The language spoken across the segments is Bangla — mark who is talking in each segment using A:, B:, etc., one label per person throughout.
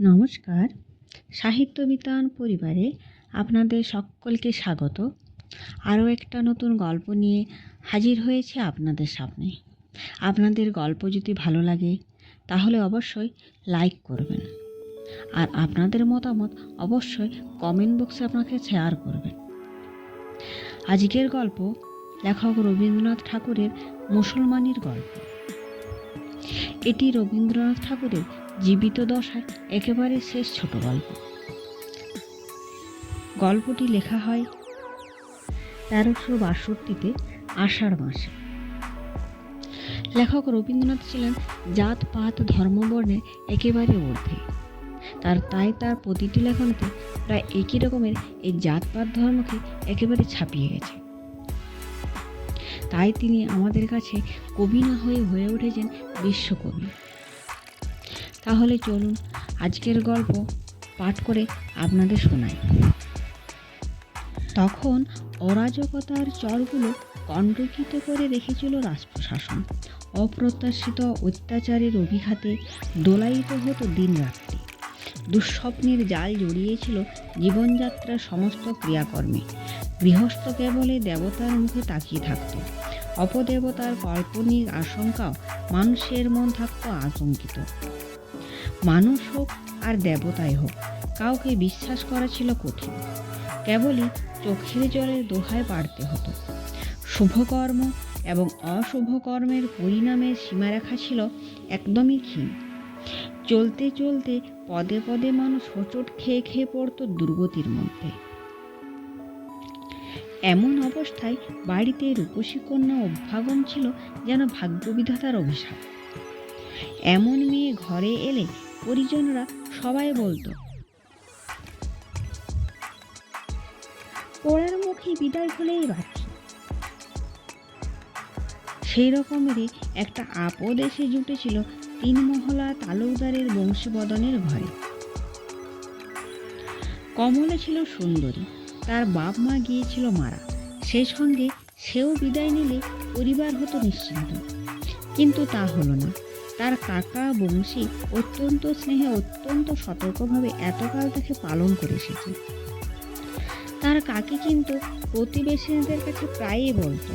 A: নমস্কার। সাহিত্য বিতান পরিবারে আপনাদের সকলকে স্বাগত। আরও একটা নতুন গল্প নিয়ে হাজির হয়েছে আপনাদের সামনে। আপনাদের গল্প যদি ভালো লাগে, তাহলে অবশ্যই লাইক করবেন। আর আপনাদের মতামত অবশ্যই কমেন্ট বক্সে আপনাকে শেয়ার করবেন। আজকের গল্প লেখক রবীন্দ্রনাথ ঠাকুরের মুসলমানির গল্প। এটি রবীন্দ্রনাথ ঠাকুরের জীবিত দশার একেবারে শেষ ছোট গল্প। গল্পটি লেখা হয় তেরোশো বাষট্টিতে আষাঢ় মাসে। লেখক রবীন্দ্রনাথ ছিলেন জাত, পাত ধর্মবর্ণের একেবারে ঊর্ধ্বে। তার তাই তার প্রতিটি লেখনীতে প্রায় একই রকমের এই জাতপাত ধর্মকে একেবারে ছাপিয়ে গেছে। তাই তিনি আমাদের কাছে কবি না হয়ে হয়ে উঠেছেন বিশ্বকবি। তাহলে চলুন আজকের গল্প পাঠ করে আপনাদের শোনাই। তখন অরাজকতার চরগুলো কণ্ঠকিত করে রেখেছিল রাজপ্রশাসন অপ্রত্যাশিত অত্যাচারের অভিঘাতে দোলায়িত হতো দিনরাত্রি। দুঃস্বপ্নের জাল জড়িয়েছিল জীবনযাত্রার সমস্ত ক্রিয়াকর্মে। গৃহস্থ কেবলে দেবতার মুখে তাকিয়ে থাকত। অপদেবতার কাল্পনিক আশঙ্কাও মানুষের মন থাকত আতঙ্কিত। মানুষ হোক আর দেবতাই হোক, কাউকে বিশ্বাস করা ছিল কঠিন। কেবলই চোখের জলের দোহায় পাড়তে হতো। শুভকর্ম এবং অশুভ কর্মের পরিণামের সীমারেখা ছিল একদমই ক্ষীণ। চলতে চলতে পদে পদে মানুষ হোঁচট খেয়ে খেয়ে পড়তো দুর্গতির মধ্যে। এমন অবস্থায় বাড়িতে রূপসী কন্যা অভ্যাগম ছিল যেন ভাগ্যবিধাতার অভিশাপ। এমন মেয়ে ঘরে এলে পরিজনরা সবাই বলতো। ওড়ার মুখে বিদায় হলেই বাঁচি। সেই রকমেরই একটা আপদ এসে জুটেছিল তিন মহলা তালুকদারের বংশীবদনের ঘরে। কমলে ছিল সুন্দরী, তার বাপ মা গিয়েছিল মারা। সেই সঙ্গে সেও বিদায় নিলে পরিবার হতো নিশ্চিন্ত। কিন্তু তা হলো না। তার কাকা, বংশী অত্যন্ত স্নেহে অত্যন্ত সতর্কভাবে এতকাল তাকে পালন করে এসেছে। তার কাকি কিন্তু প্রতিবেশীদের কাছে প্রায়ই বলতো,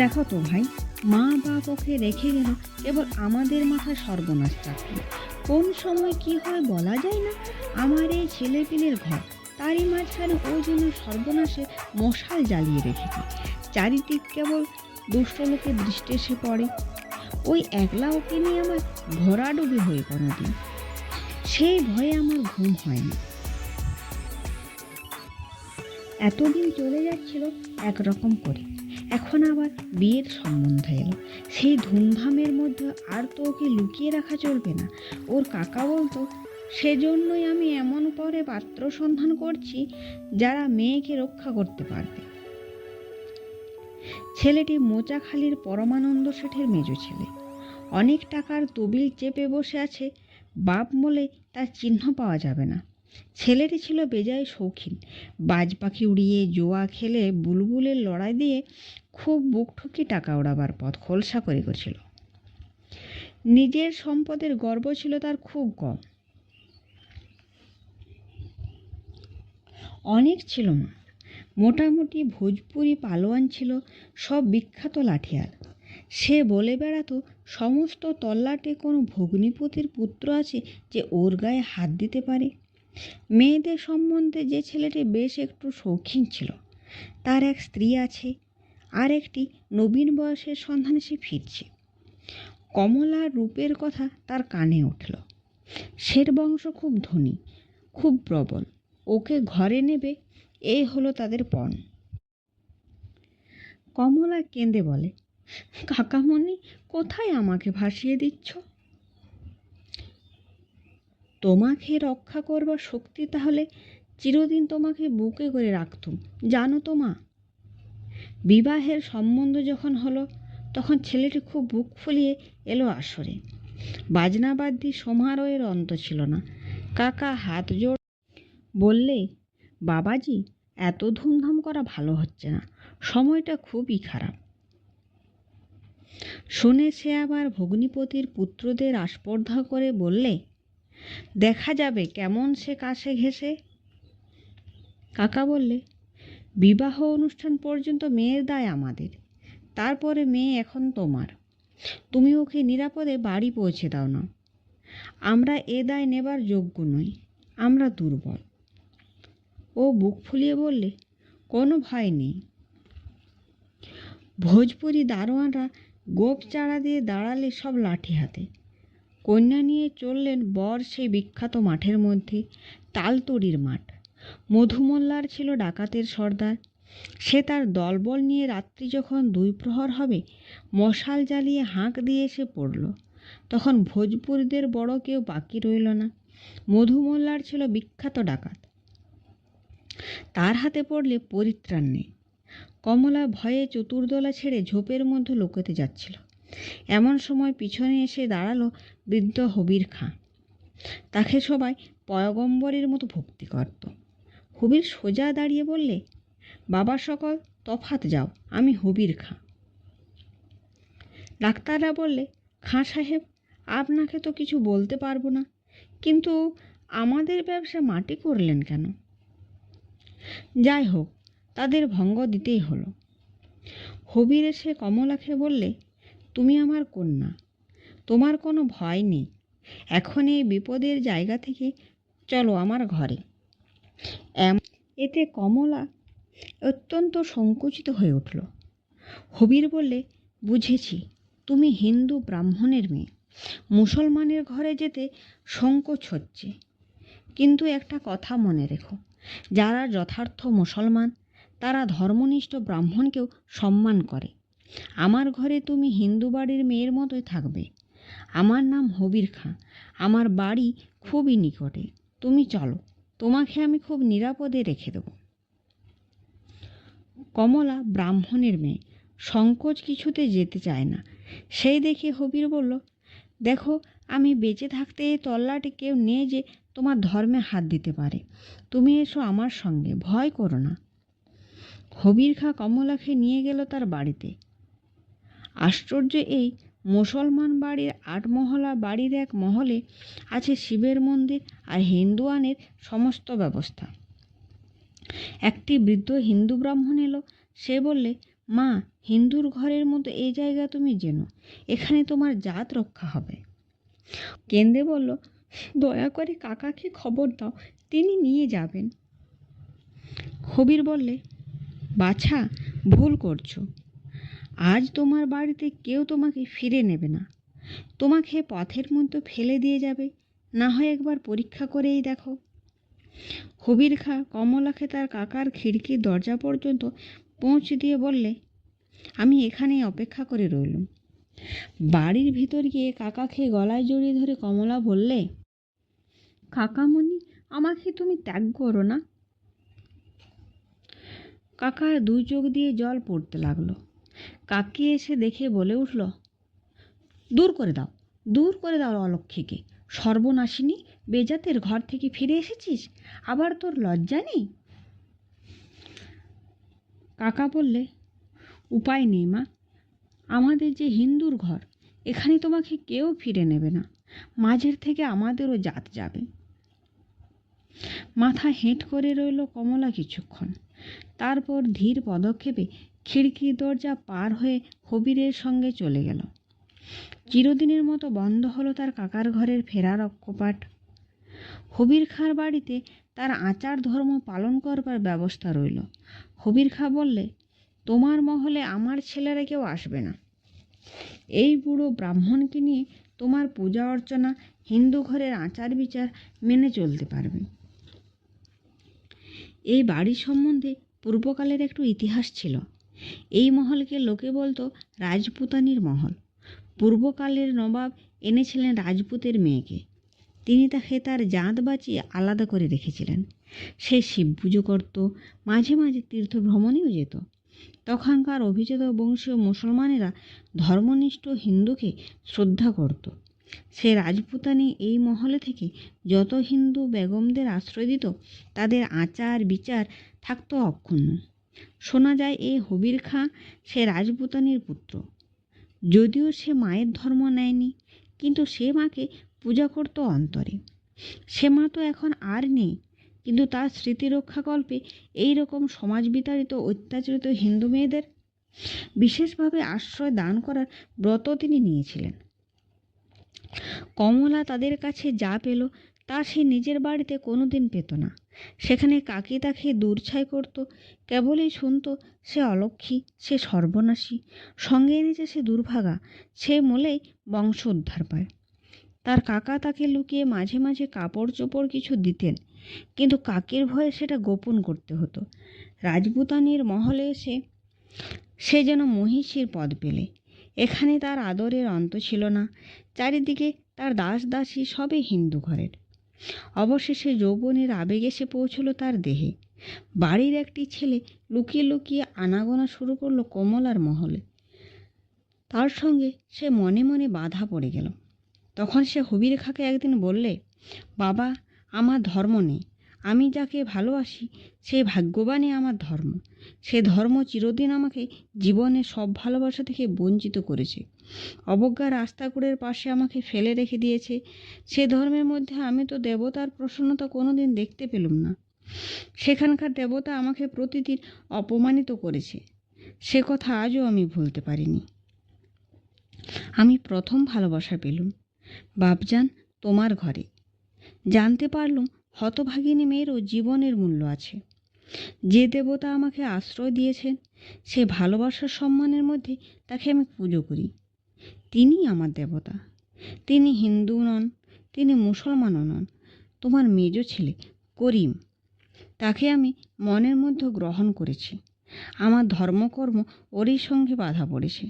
A: দেখো তো ভাই, মা বাপ ওকে রেখে গেল কেবল আমাদের মাথায় সর্বনাশ চাপল কোন সময় কি হয় বলা যায় না? আমার এই ছেলে পিলের ঘর, তারই মাঝখানে ও যেন সর্বনাশে মশাল জ্বালিয়ে রেখেছে। চারিদিক কেবল দুষ্ট লোকের দৃষ্টি এসে পড়ে। ওই একলা ওকে নিয়ে আমার ভরাডুবি হয়ে কোনোদিন। সেই ভয়ে আমার ঘুম হয় না এতদিন চলে যাচ্ছিল একরকম করে। এখন আবার বিয়ের সম্বন্ধ এলো। সেই ধুমধামের মধ্যে আর তো ওকে লুকিয়ে রাখা চলবে না। ওর কাকা বলতো, সেজন্যই আমি এমন পরে পাত্র সন্ধান করছি যারা মেয়েকে রক্ষা করতে পারবে। ছেলেটি মোচাখালির পরমানন্দ শেঠের মেজো ছেলে। অনেক টাকার তবিল চেপে বসে আছে, বাপ বলে তার চিহ্ন পাওয়া যাবে না। ছেলেটি ছিল বেজায় শৌখিন। বাজ পাখি উড়িয়ে জোয়া খেলে বুলবুলের লড়াই দিয়ে খুব বুক ঠুকি টাকা ওড়াবার পথ খোলসা করে করছিল নিজের সম্পদের গর্ব ছিল তার খুব কম। অনেক ছিল না মোটামুটি ভোজপুরি পালোয়ান ছিল সব বিখ্যাত লাঠিয়াল। সে বলে বেড়াতো, সমস্ত তল্লাটে কোনো ভগ্নিপতির পুত্র আছে যে ওর গায়ে হাত দিতে পারে? মেয়েদের সম্বন্ধে যে ছেলেটি বেশ একটু শৌখিন ছিল, তার এক স্ত্রী আছে, আর একটি নবীন বয়সের সন্ধানে সে ফিরছে। কমলার রূপের কথা তার কানে উঠল। শের বংশ খুব ধনী, খুব প্রবল। ওকে ঘরে নেবে এই হলো তাদের পণ কমলা কেঁদে বলে, কাকামণি, কোথায় আমাকে ভাসিয়ে দিচ্ছ? তোমাকে রক্ষা করবার শক্তি তাহলে চিরদিন তোমাকে বুকে করে রাখতুম, জানো তো মা? বিবাহের সম্বন্ধ যখন হলো, তখন ছেলেটি খুব বুক ফুলিয়ে এলো আসরে। বাজনাবাদ্যি সমারোহের অন্ত ছিল না। কাকা হাত জোড় বললে বাবাজি, এত ধুমধাম করা ভালো হচ্ছে না। সময়টা খুবই খারাপ। শুনে সে আবার ভগ্নিপতির পুত্রদের আস্পর্ধা করে বললে, দেখা যাবে কেমন সে কাছে ঘেসে কাকা বললে, বিবাহ অনুষ্ঠান পর্যন্ত মেয়ের দায় আমাদের, তারপরে মেয়ে এখন তোমার। তুমি ওকে নিরাপদে বাড়ি পৌঁছে দাও না। আমরা এ দায় নেবার যোগ্য নই, আমরা দুর্বল। ও বুক ফুলিয়ে বললে, কোনো ভয় নেই। ভোজপুরি দারোয়ানরা গোপ চাড়া দিয়ে দাঁড়ালে সব লাঠি হাতে। কন্যা নিয়ে চললেন বর সেই বিখ্যাত মাঠের মধ্যে তালতড়ির মাঠ। মধুমল্লার ছিল ডাকাতের সর্দার। সে তার দলবল নিয়ে রাত্রি যখন দুই প্রহর হবে, মশাল জ্বালিয়ে হাঁক দিয়ে এসে পড়ল। তখন ভোজপুরীদের বড় কেউ বাকি রইল না। মধুমল্লার ছিল বিখ্যাত ডাকাত। তার হাতে পড়লে পরিত্রাণ নেই। কমলা ভয়ে চতুর্দলা ছেড়ে ঝোপের মধ্যে লুকোতে যাচ্ছিল। এমন সময় পিছনে এসে দাঁড়াল বৃদ্ধ হবির খাঁ। তাকে সবাই পয়গম্বরের মতো ভক্তি করত। হবির সোজা দাঁড়িয়ে বললে, বাবা সকল, তফাত যাও, আমি হবির খাঁ। ডাক্তাররা বললে, খাঁ সাহেব, আপনাকে তো কিছু বলতে পারব না, কিন্তু আমাদের ব্যবসা মাটি করলেন কেন? যাই হোক তাদের ভঙ্গ দিতেই হলো। হবির এসে কমলাকে বললে, তুমি আমার কন্যা, তোমার কোনো ভয় নেই। এখন এই বিপদের জায়গা থেকে চলো আমার ঘরে। এতে কমলা অত্যন্ত সংকুচিত হয়ে উঠল। হবির বললে, বুঝেছি, তুমি হিন্দু ব্রাহ্মণের মেয়ে। মুসলমানের ঘরে যেতে সংকোচ হচ্ছে। কিন্তু একটা কথা মনে রেখো। যারা যথার্থ মুসলমান, তারা ধর্মনিষ্ঠ ব্রাহ্মণকেও সম্মান করে। আমার ঘরে তুমি হিন্দু বাড়ির মেয়ের মতোই থাকবে। আমার নাম হবির খাঁ। আমার বাড়ি খুবই নিকটে। তুমি চলো, তোমাকে আমি খুব নিরাপদে রেখে দেবো। কমলা ব্রাহ্মণের মেয়ে, সংকোচ কিছুতে যেতে চায় না। সেই দেখে হবির বলল, দেখো, আমি বেঁচে থাকতে এই তল্লাটি কেউ নেই যে তোমার ধর্মে হাত দিতে পারে। তুমি এসো আমার সঙ্গে, ভয় করো না। হবির খা কমলাকে নিয়ে গেল তার বাড়িতে। আশ্চর্য এই মুসলমান বাড়ির আটমহলা বাড়ির এক মহলে আছে শিবের মন্দির আর হিন্দুয়ানের সমস্ত ব্যবস্থা। একটি বৃদ্ধ হিন্দু ব্রাহ্মণ এলো। সে বললে, মা, হিন্দুর ঘরের মতো এই জায়গা তুমি জেনো। এখানে তোমার জাত রক্ষা হবে। কেন্দ্রে বলল দয়া করে কাকাকে খবর দাও, তিনি নিয়ে যাবেন। হবির বললে, বাছা, ভুল করছ। আজ তোমার বাড়িতে কেউ তোমাকে ফিরে নেবে না। তোমাকে পথের মধ্যে ফেলে দিয়ে যাবে। না হয় একবার পরীক্ষা করেই দেখো। হবির খা কমলাকে তার কাকার খিড়কির দরজা পর্যন্ত পৌঁছে দিয়ে বললে, আমি এখানেই অপেক্ষা করে রইলুম। বাড়ির ভিতর গিয়ে কাকাকে গলায় জড়িয়ে ধরে কমলা বললে কাকামণি, আমাকে তুমি ত্যাগ করো না। কাকার দুই চোখ দিয়ে জল পড়তে লাগল। কাকি এসে দেখে বলে উঠল, দূর করে দাও, দূর করে দাও অলক্ষীকে। সর্বনাশিনী, বেজাতের ঘর থেকে ফিরে এসেছিস? আবার তোর লজ্জা নেই? কাকা বললে, উপায় নেই মা, আমাদের যে হিন্দুর ঘর, এখানে তোমাকে কেউ ফিরে নেবে না। মাঝের থেকে আমাদেরও জাত যাবে। মাথা হেঁট করে রইল কমলা কিছুক্ষণ। তারপর ধীর পদক্ষেপে খিড়কির দরজা পার হয়ে হবিরের সঙ্গে চলে গেল। চিরদিনের মতো বন্ধ হলো তার কাকার ঘরের ফেরার অক্ষপাট হবির খাঁর বাড়িতে তার আচার ধর্ম পালন করবার ব্যবস্থা রইল। হবির খাঁ বললে, তোমার মহলে আমার ছেলেরা কেউ আসবে না। এই বুড়ো ব্রাহ্মণকে নিয়ে তোমার পূজা অর্চনা হিন্দু ঘরের আচার বিচার মেনে চলতে পারবে। এই বাড়ি সম্বন্ধে পূর্বকালের একটু ইতিহাস ছিল। এই মহলকে লোকে বলতো রাজপুতানির মহল। পূর্বকালের নবাব এনেছিলেন রাজপুতের মেয়েকে। তিনি তাকে তার জাঁত বাঁচিয়ে আলাদা করে রেখেছিলেন। সে শিব পুজো করত, মাঝে মাঝে তীর্থ ভ্রমণেও যেত। তখনকার অভিজাত বংশীয় মুসলমানেরা ধর্মনিষ্ঠ হিন্দুকে শ্রদ্ধা করত। সে রাজপুতানি এই মহলে থেকে যত হিন্দু বেগমদের আশ্রয় দিত তাদের আচার বিচার থাকতো অক্ষুণ্ণ। শোনা যায় এই হবির খাঁ সে রাজপুতানির পুত্র। যদিও সে মায়ের ধর্ম নেয়নি, কিন্তু সে মাকে পূজা করত অন্তরে। সে মা তো এখন আর নেই, কিন্তু তার স্মৃতি রক্ষাকল্পে এই রকম সমাজ বিতাড়িত অত্যাচারিত হিন্দু মেয়েদের বিশেষভাবে আশ্রয় দান করার ব্রত তিনি নিয়েছিলেন। কমলা তাদের কাছে যা পেল, তা সে নিজের বাড়িতে কোনো দিন পেত না। সেখানে কাকি তাকে দূরছাই করত, কেবলই শুনত, সে অলক্ষী, সে সর্বনাশী, সঙ্গে এনেছে সে দুর্ভাগা, সে মলেই বংশ উদ্ধার পায়। তার কাকা তাকে লুকিয়ে মাঝে মাঝে কাপড় চোপড় কিছু দিতেন, কিন্তু কাকের ভয়ে সেটা গোপন করতে হতো। রাজপুতানির মহলে এসে সে যেন মহিষীর পদ পেলে। এখানে তার আদরের অন্ত ছিল না। চারিদিকে তার দাস দাসী সবই হিন্দু ঘরের। অবশেষে যৌবনের আবেগ এসে পৌঁছলো তার দেহে। বাড়ির একটি ছেলে লুকিয়ে লুকিয়ে আনাগোনা শুরু করল কমলার মহলে। তার সঙ্গে সে মনে মনে বাধা পড়ে গেল। তখন সে হবির খাকে একদিন বললে, বাবা, আমার ধর্ম নেই। আমি যাকে ভালোবাসি, সে ভাগ্যবানই আমার ধর্ম। সে ধর্ম চিরদিন আমাকে জীবনের সব ভালোবাসা থেকে বঞ্চিত করেছে। অবজ্ঞা রাস্তাগুড়ের পাশে আমাকে ফেলে রেখে দিয়েছে। সে ধর্মের মধ্যে আমি তো দেবতার প্রসন্নতা কোনোদিন দেখতে পেলুম না। সেখানকার দেবতা আমাকে প্রতিদিন অপমানিত করেছে। সে কথা আজও আমি ভুলতে পারিনি। আমি প্রথম ভালোবাসা পেলুম। বাপজান, তোমার ঘরে। জানতে পারলুম হতভাগিনী মেয়েরও জীবনের মূল্য আছে। যে দেবতা আমাকে আশ্রয় দিয়েছেন, সে ভালোবাসার সম্মানের মধ্যে তাকে আমি পুজো করি। তিনি আমার দেবতা। তিনি হিন্দু নন, তিনি মুসলমানও নন। তোমার মেজ ছেলে করিম, তাকে আমি মনের মধ্যে গ্রহণ করেছি। আমার ধর্মকর্ম ওরই সঙ্গে বাধা পড়েছে।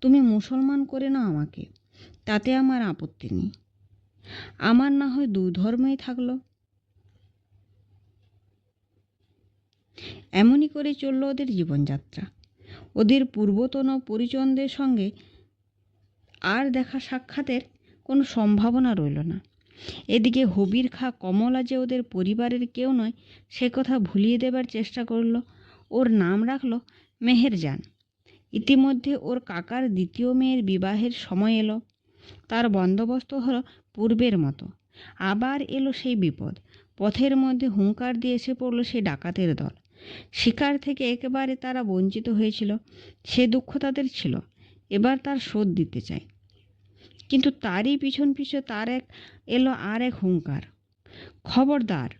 A: তুমি মুসলমান করে নাও আমাকে, তাতে আমার আপত্তি নেই। আমার না হয় দু ধর্মই থাকল। এমনই করে চলল ওদের জীবনযাত্রা। ওদের পূর্বতন পরিজনদের সঙ্গে আর দেখা সাক্ষাতের কোনো সম্ভাবনা রইল না। এদিকে হবির খা কমলা যে ওদের পরিবারের কেউ নয়, সে কথা ভুলিয়ে দেবার চেষ্টা করল। ওর নাম রাখল মেহেরজান। ইতিমধ্যে ওর কাকার দ্বিতীয় মেয়ের বিবাহের সময় এলো। তার বন্দোবস্ত হলো পূর্বের মতো। আবার এলো সেই বিপদ। পথের মধ্যে হুঙ্কার দিয়ে এসে পড়ল সেই ডাকাতের দল। শিকার থেকে একেবারে তারা বঞ্চিত হয়েছিল, সে দুঃখ তাদের ছিল। এবার তার শোধ দিতে চায়। কিন্তু তারই পিছন পিছু তার এক, এলো আর এক হুঙ্কার। খবরদার।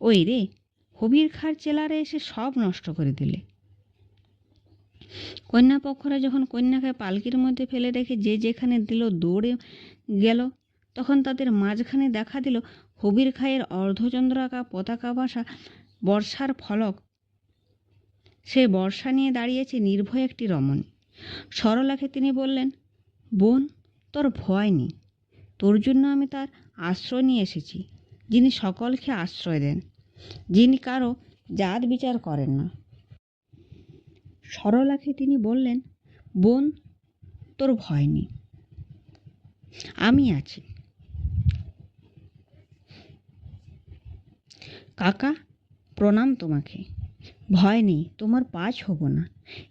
A: ওই রে, হবির খার চেলারে এসে সব নষ্ট করে দিলে। কন্যাপক্ষরা যখন কন্যাকে পালকির মধ্যে ফেলে রেখে যে যেখানে দিল দৌড়ে গেল, তখন তাদের মাঝখানে দেখা দিল হবির খায়ের অর্ধচন্দ্রাকা পতাকা বাসা বর্ষার ফলক। সে বর্ষা নিয়ে দাঁড়িয়েছে নির্ভয় একটি রমণী। সরলাকে তিনি বললেন, বোন, তোর ভয় নেই। তোর জন্য আমি তার আশ্রয় নিয়ে এসেছি, যিনি সকলকে আশ্রয় দেন, যিনি কারও জাত বিচার করেন না। সরলাকে তিনি বললেন, বোন, তোর ভয় নেই। আমি আছি। কাকা প্রণাম তোমাকে। ভয় নেই, তোমার পাঁচ হব না।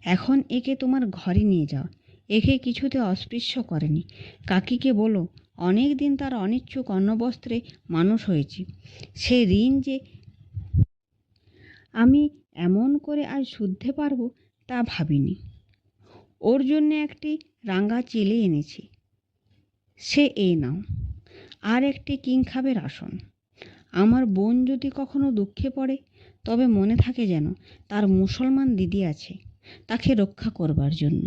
A: এখন একে তোমার ঘরে নিয়ে যাও। একে কিছুতে অস্পৃশ্য করেনি। কাকিকে বলো, অনেক দিন তার অনিচ্ছুক অন্নবস্ত্রে মানুষ হয়েছে। সে ঋণ যে আমি এমন করে আজ শুদ্ধে পারব তা ভাবিনি। ওর জন্য একটি রাঙ্গা চিলে এনেছি। সে এই নাও। আর একটি কিং খাবের আসন। আমার বোন যদি কখনো দুঃখে পড়ে তবে মনে থাকে যেন তার মুসলমান দিদি আছে তাকে রক্ষা করবার জন্য।